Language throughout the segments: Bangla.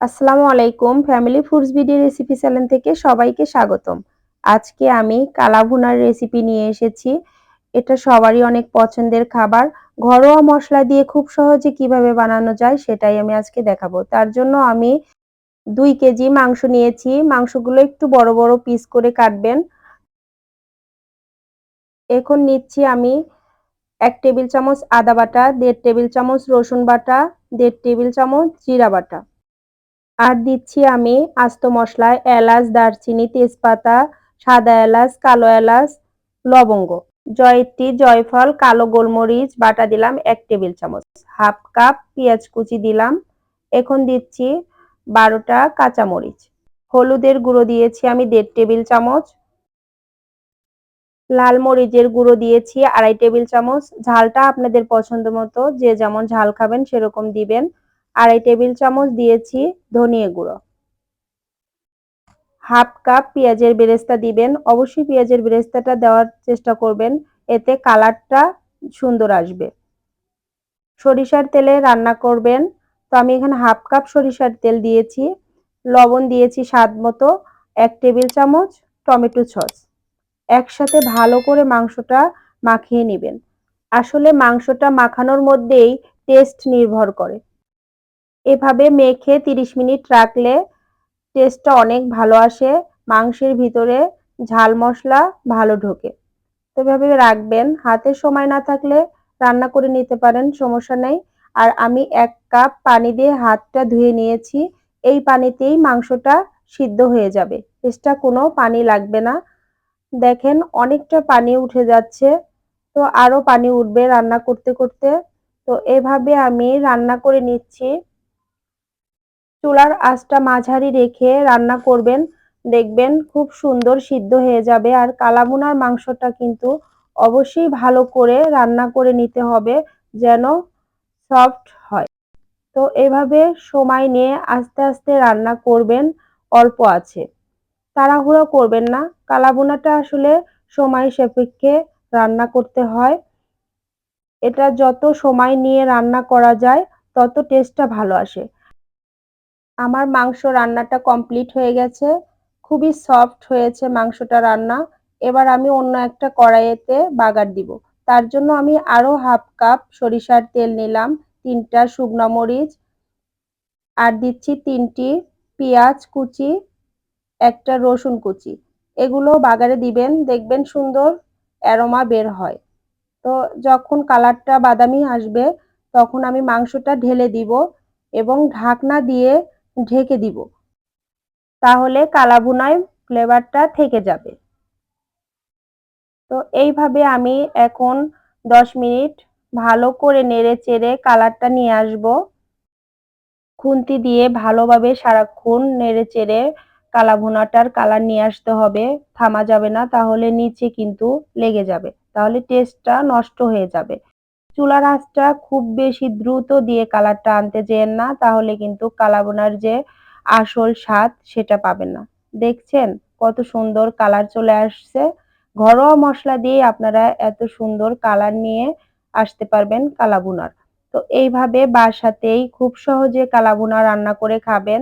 আসসালামু আলাইকুম family foods BD recipe channel থেকে সবাইকে স্বাগতম। আজকে আমি কালা ভুনার রেসিপি নিয়ে এসেছি। এটা সবারই অনেক পছন্দের খাবার। ঘরোয়া মশলা দিয়ে খুব সহজে কীভাবে বানানো যায় সেটাই আমি আজকে দেখাবো। তার জন্য আমি দুই কেজি মাংস নিয়েছি। মাংসগুলো একটু বড় বড় পিস করে কাটবেন। এখন নিচ্ছি আমি এক টেবিল চামচ আদা বাটা, দেড় টেবিল চামচ রসুন বাটা, দেড় টেবিল চামচ জিরা বাটা। আর দিচ্ছি আমি আস্ত মশলায় এলাচ, দারচিনি, তেজপাতা, সাদা এলাচ, কালো এলাচ, লবঙ্গ। জয়ত্রী, জয়ফল, কালো গোলমরিচ, বাটা দিলাম এক টেবিল চামচ। হাফ কাপ পেঁয়াজ কুচি দিলাম। এখন দিচ্ছি বারোটা কাঁচামরিচ। হলুদের গুঁড়ো দিয়েছি আমি দেড় টেবিল চামচ। লাল মরিচের গুঁড়ো দিয়েছি আড়াই টেবিল চামচ। ঝালটা আপনাদের পছন্দ মতো যে যেমন ঝাল খাবেন সেরকম দিবেন। আড়াই টেবিল চামচ দিয়েছি ধনিয়া গুঁড়ো। হাফ কাপ পেঁয়াজের বেরেস্তা দিবেন। অবশ্যই পেঁয়াজের বেরেস্তাটা দেওয়ার চেষ্টা করবেন। এতে কালারটা সুন্দর আসবে। সরিষার তেলে রান্না করবেন। তো আমি এখানে হাফ কাপ সরিষার তেল দিয়েছি। লবণ দিয়েছি স্বাদ মতো। এক টেবিল চামচ টমেটো সস। একসাথে ভালো করে মাংসটা মাখিয়ে নেবেন। আসলে মাংসটা মাখানোর মধ্যেই টেস্ট নির্ভর করে। এভাবে মেখে 30 মিনিট রাখলে টেস্টটা অনেক ভালো আসে, মাংসের ভিতরে ঝাল মশলা ভালো ঢোকে। তো এভাবে রাখবেন, হাতে সময় না থাকলে রান্না করে নিতে পারেন, সমস্যা নেই। আর আমি এক কাপ পানি দিয়ে হাতটা ধুয়ে নিয়েছি, এই পানিতেই মাংসটা সিদ্ধ হয়ে যাবে। এক্সট্রা কোনো পানি লাগবে না। দেখেন অনেকটা পানি উঠে যাচ্ছে, তো আরও পানি উঠবে রান্না করতে করতে। তো এভাবে আমি রান্না করে নিচ্ছি। চুলার আঁচটা মাঝারি রেখে রান্না করবেন, দেখবেন খুব সুন্দর সিদ্ধ হয়ে যাবে। আর কালাবুনার মাংসটা কিন্তু অবশ্যই ভালো করে রান্না করে নিতে হবে যেন সফট হয়। তো এভাবে সময় নিয়ে আস্তে আস্তে রান্না করবেন, অল্প আছে। তাড়াহুড়ো করবেন না। কালাবুনাটা আসলে সময় সাপেক্ষে রান্না করতে হয়। এটা যত সময় নিয়ে রান্না করা যায়, তত টেস্টটা ভালো আসে। আমার মাংস রান্নাটা কমপ্লিট হয়ে গেছে। খুবই সফট হয়েছে মাংসটা রান্না। এবার আমি অন্য একটা কড়াইয়েতে বাগার দিব। তার জন্য আমি আরও হাফ কাপ সরিষার তেল নিলাম, তিনটা শুকনো মরিচ, আর দিচ্ছি তিনটি পেঁয়াজ কুচি, একটা রসুন কুচি। এগুলো বাগারে দিবেন, দেখবেন সুন্দর অ্যারোমা বের হয়। তো যখন কালারটা বাদামি আসবে, তখন আমি মাংসটা ঢেলে দিব এবং ঢাকনা দিয়ে ঢেকে দিব। তাহলে কালাভুনায় ফ্লেভারটা থেকে যাবে। তো এইভাবে আমি এখন দশ মিনিট ভালো করে নেড়ে চেড়ে কালারটা নিয়ে আসব। খুন্তি দিয়ে ভালোভাবে সারাক্ষণ নেড়ে চেড়ে কালাভুনাটার কালার নিয়ে আসতে হবে। থামা যাবে না, তাহলে নিচে কিন্তু লেগে যাবে। তাহলে টেস্টটা নষ্ট হয়ে যাবে। চুলার আঁচটা খুব বেশি দ্রুত দিয়ে কালারটা আনতে যেন না, তাহলে কিন্তু কালাবোনার যে আসল স্বাদ সেটা পাবেন না। দেখছেন কত সুন্দর কালার চলে আসছে। ঘরোয়া মশলা দিয়ে আপনারা এত সুন্দর কালার নিয়ে আসতে পারবেন কালাবুনার। তো এইভাবে বাসাতেই খুব সহজে কালাবুনা রান্না করে খাবেন।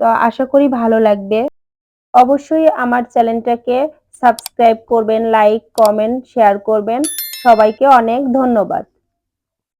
তো আশা করি ভালো লাগবে। অবশ্যই আমার চ্যানেলটাকে সাবস্ক্রাইব করবেন, লাইক, কমেন্ট, শেয়ার করবেন। সবাইকে অনেক ধন্যবাদ।